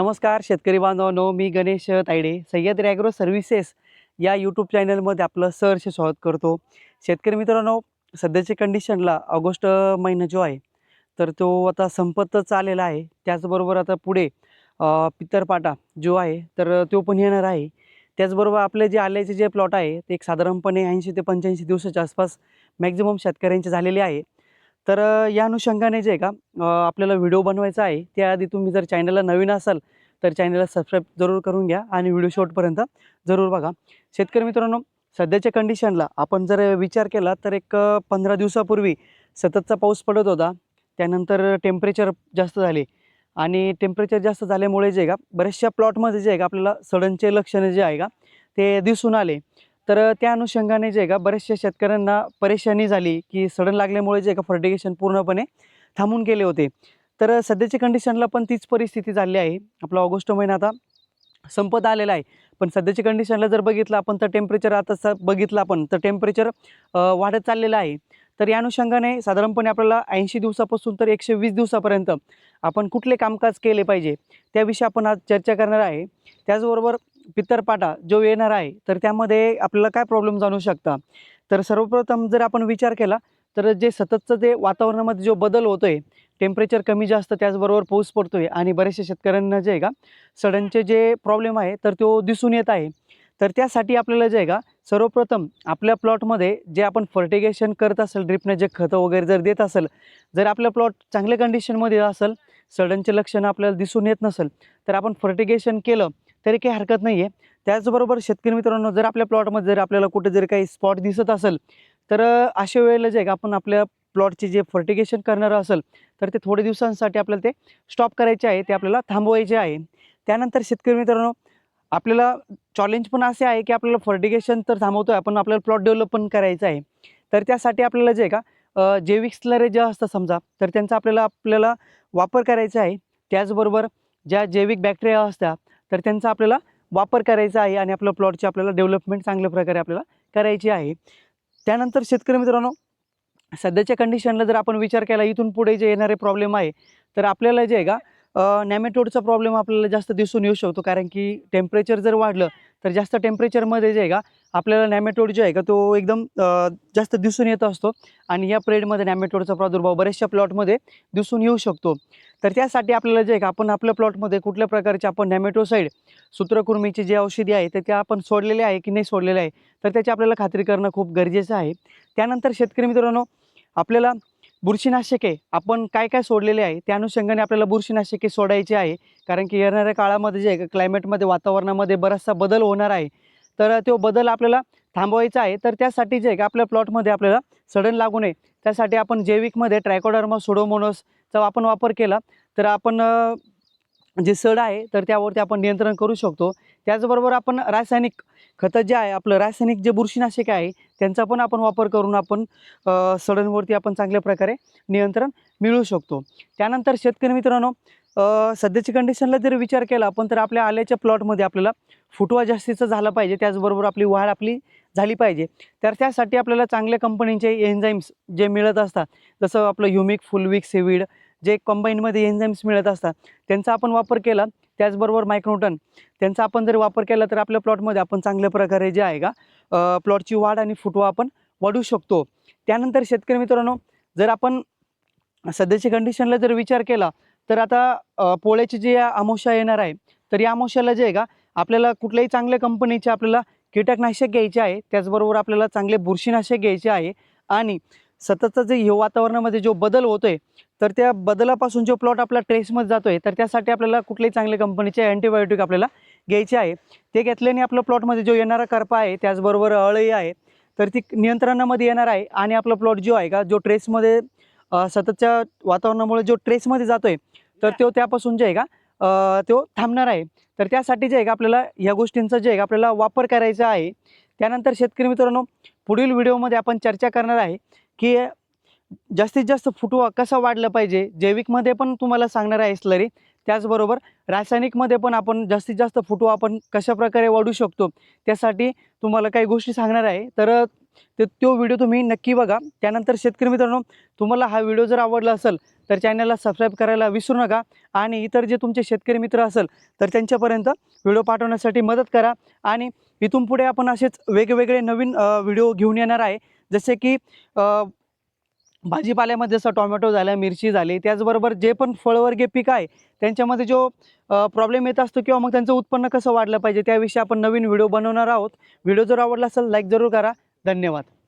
नमस्कार शेतकरी बांधवांनो मी गणेश तायडे सह्याद्री ॲग्रो सर्व्हिसेस या यूट्यूब चॅनलमध्ये आपलं सहर्ष स्वागत करतो. शेतकरी मित्रांनो सध्याच्या कंडिशनला ऑगस्ट महिना जो आहे तर तो आता संपतच आलेला आहे. त्याचबरोबर आता पुढे पितरपाटा जो आहे तर तो पण येणार आहे. त्याचबरोबर आपले जे आल्याचे जे प्लॉट आहे ते एक साधारणपणे ऐंशी ते पंच्याऐंशी दिवसाच्या आसपास मॅक्झिमम शेतकऱ्यांचे झालेले आहे. तर या अनुषंगाने जे आहे का आपल्याला व्हिडिओ बनवायचा आहे. त्याआधी तुम्ही जर चॅनलला नवीन असाल तर चॅनलला सबस्क्राईब जरूर करून घ्या आणि व्हिडिओ शॉर्टपर्यंत जरूर बघा. शेतकरी मित्रांनो सध्याच्या कंडिशनला आपण जर विचार केला तर एक पंधरा दिवसापूर्वी सततचा पाऊस पडत होता. त्यानंतर टेम्परेचर जास्त झाले आणि टेम्परेचर जास्त झाल्यामुळे जे आहे का बऱ्याचशा प्लॉटमध्ये जे आहे का आपल्याला सडनचे लक्षणं जे आहे का ते दिसून आले. तर त्या अनुषंगाने जे का बऱ्याचशा शेतकऱ्यांना परेशानी झाली की सडन लागल्यामुळे जे का फर्टिगेशन पूर्णपणे थांबून गेले होते. तर सध्याच्या कंडिशनला पण तीच परिस्थिती झाली आहे. आपला ऑगस्ट महिना आता संपत आलेला आहे. पण सध्याच्या कंडिशनला जर बघितलं आपण तर टेम्परेचर आता स बघितलं आपण तर टेम्परेचर वाढत चाललेलं आहे. तर या अनुषंगाने साधारणपणे आपल्याला ऐंशी दिवसापासून तर एकशे वीस दिवसापर्यंत आपण कुठले कामकाज केले पाहिजे त्याविषयी आपण आज चर्चा करणार आहे. त्याचबरोबर पित्तरपाटा जो येणार आहे तर त्यामध्ये आपल्याला काय प्रॉब्लेम जाणू शकता तर सर्वप्रथम जर आपण विचार केला तर जे सततचं जे वातावरणामध्ये जो बदल होतो आहे टेम्परेचर कमी जास्त त्याचबरोबर पाऊस पडतो आहे आणि बऱ्याचशा शेतकऱ्यांना जे आहे का सडनचे जे प्रॉब्लेम आहे तर तो दिसून येत आहे. तर त्यासाठी आपल्याला जे आहे का सर्वप्रथम आपल्या प्लॉटमध्ये जे आपण फर्टिगेशन करत असेल ड्रिपने जे खतं वगैरे जर देत असेल जर आपलं प्लॉट चांगल्या कंडिशनमध्ये असेल सडनचे लक्षणं आपल्याला दिसून येत नसेल तर आपण फर्टिगेशन केलं तरी काही हरकत नाही आहे त्याचबरोबर शेतकरी मित्रांनो जर आपल्या प्लॉटमध्ये जर आपल्याला कुठे जर काही स्पॉट दिसत असेल तर अशा वेळेला जे आहे का आपण आपल्या प्लॉटचे जे फर्टिगेशन करणारं असेल तर ते थोडे दिवसांसाठी आपल्याला ते स्टॉप करायचे आहे ते आपल्याला थांबवायचे आहे. त्यानंतर शेतकरी मित्रांनो आपल्याला चॉलेंज पण असे आहे की आपल्याला फर्टिगेशन तर थांबवतो आहे आपण आपल्याला प्लॉट डेव्हलप पण करायचं आहे. तर त्यासाठी आपल्याला जे आहे का जैविक स्लरे जे असतं समजा तर त्यांचा आपल्याला आपल्याला वापर करायचा आहे. त्याचबरोबर ज्या जैविक बॅक्टेरिया असतात तर त्यांचा आपल्याला वापर करायचा आहे आणि आपलं प्लॉटची आपल्याला डेव्हलपमेंट चांगल्या प्रकारे आपल्याला करायची आहे. त्यानंतर शेतकरी मित्रांनो सध्याच्या कंडिशनला जर आपण विचार केला इथून पुढे जे येणारे प्रॉब्लेम आहे तर आपल्याला जे आहे का नॅमेटोडचा प्रॉब्लेम आपल्याला जास्त दिसून येऊ शकतो. कारण की टेम्परेचर जर वाढलं तर जास्त टेम्परेचरमध्ये जे आहे का आपल्याला नॅमेटोड जो आहे का तो एकदम जास्त दिसून येत असतो. आणि या पिरियडमध्ये नॅमेटोडचा प्रादुर्भाव बऱ्याचशा प्लॉटमध्ये दिसून येऊ शकतो. तर त्यासाठी आपल्याला जे आहे का आपण आपल्या प्लॉटमध्ये कुठल्या प्रकारचे आपण नॅमेटोसाईड सूत्रकुर्मीची जी औषधी आहे तर त्या आपण सोडलेले आहे की नाही सोडलेले आहे तर त्याची आपल्याला खात्री करणं खूप गरजेचं आहे. त्यानंतर शेतकरी मित्रांनो आपल्याला बुरशीनाशके आपण काय काय सोडलेले आहे त्या अनुषंगाने आपल्याला बुरशीनाशके सोडायची आहे. कारण की येणाऱ्या काळामध्ये जे क्लायमेटमध्ये वातावरणामध्ये बराचसा बदल होणार आहे. तर तो बदल आपल्याला थांबवायचा आहे. तर त्यासाठी जे आहे का आपल्या प्लॉटमध्ये आपल्याला सडन लागू नये. त्यासाठी आपण जैविकमध्ये ट्रायकोडर्मा सुडोमोनोसचा आपण वापर केला. तर आपण जे सड आहे तर त्यावरती आपण नियंत्रण करू शकतो. त्याचबरोबर आपण रासायनिक खतं जे आहे आपलं रासायनिक जे बुरशीनाशक आहे त्यांचा पण आपण वापर करून आपण सडांवरती सडनवरती आपण चांगल्या प्रकारे नियंत्रण मिळवू शकतो. त्यानंतर शेतकरी मित्रांनो सध्याची कंडिशनला जर विचार केला आपण तर आपल्या आल्याच्या प्लॉटमध्ये आपल्याला फुटवा जास्तीचा झाला पाहिजे. त्याचबरोबर आपली वाढ आपली झाली पाहिजे. तर त्यासाठी आपल्याला चांगल्या कंपनीचे एन्झाईम्स जे मिळत असतात जसं आपलं ह्युमिक फुलविक सेविड जे कंबाईनमध्ये एन्झाईम्स मिळत असतात त्यांचा आपण वापर केला त्याचबरोबर मायक्रोटन त्यांचा आपण जर वापर केला तर आपल्या प्लॉटमध्ये आपण चांगल्या प्रकारे जे आहे का प्लॉटची वाढ आणि फुटवा आपण वाढू शकतो. त्यानंतर शेतकरी मित्रांनो जर आपण सध्याच्या कंडिशनला जर विचार केला तर आता पोळ्याची जी अमावस्या येणार आहे तर या अमावस्याला जे आहे का आपल्याला कुठल्याही चांगल्या कंपनीचे आपल्याला कीटकनाशक घ्यायचे आहे त्याचबरोबर आपल्याला चांगले बुरशीनाशक घ्यायचे आहे आणि सततचा जे ह्यो वातावरणामध्ये जो बदल होतो आहे तर त्या बदलापासून जो प्लॉट आपला ट्रेसमध्ये जातो आहे तर त्यासाठी आपल्याला कुठल्याही चांगल्या कंपनीचे अँटीबायोटिक आपल्याला घ्यायचे आहे. ते घेतल्याने आपलं प्लॉटमध्ये जो येणारा करपा आहे त्याचबरोबर अळई आहे तर ती नियंत्रणामध्ये येणार आहे आणि आपला प्लॉट जो आहे का जो ट्रेसमध्ये सततच्या वातावरणामुळे जो ट्रेसमध्ये जातो आहे तर तो त्यापासून जे आहे का तो थांबणार आहे. तर त्यासाठी जे आहे का आपल्याला ह्या गोष्टींचा जे आहे का आपल्याला वापर करायचा आहे. त्यानंतर शेतकरी मित्रांनो पुढील व्हिडिओमध्ये आपण चर्चा करणार आहे की जास्तीत जास्त फुटवा कसा वाढलं पाहिजे जैविकमध्ये पण तुम्हाला सांगणार आहे स्लरी. त्याचबरोबर रासायनिकमध्ये पण आपण जास्तीत जास्त फुटवा आपण कशा प्रकारे वाढू शकतो त्यासाठी तुम्हाला काही गोष्टी सांगणार आहे. तर तर तो व्हिडिओ तुम्ही नक्की बघा. त्यानंतर शेतकरी मित्रांनो तुम्हाला हा व्हिडिओ जर आवडला असेल तर चॅनलला सबस्क्राईब करायला विसरू नका. आणि इतर जे तुमचे शेतकरी मित्र असेल तर त्यांच्यापर्यंत व्हिडिओ पाठवण्यासाठी मदत करा. आणि इथून पुढे आपण असेच वेगवेगळे नवीन व्हिडिओ घेऊन येणार आहे. जसे की भाजीपाल्यामध्ये जसं टोमॅटो झालं मिरची झाली त्याचबरोबर जे पण फळवर्गीय पीक आहे त्यांच्यामध्ये जो प्रॉब्लेम येत असतो किंवा मग त्यांचं उत्पन्न कसं वाढलं पाहिजे त्याविषयी आपण नवीन व्हिडिओ बनवणार आहोत. व्हिडिओ जर आवडला असेल लाईक जरूर करा. धन्यवाद.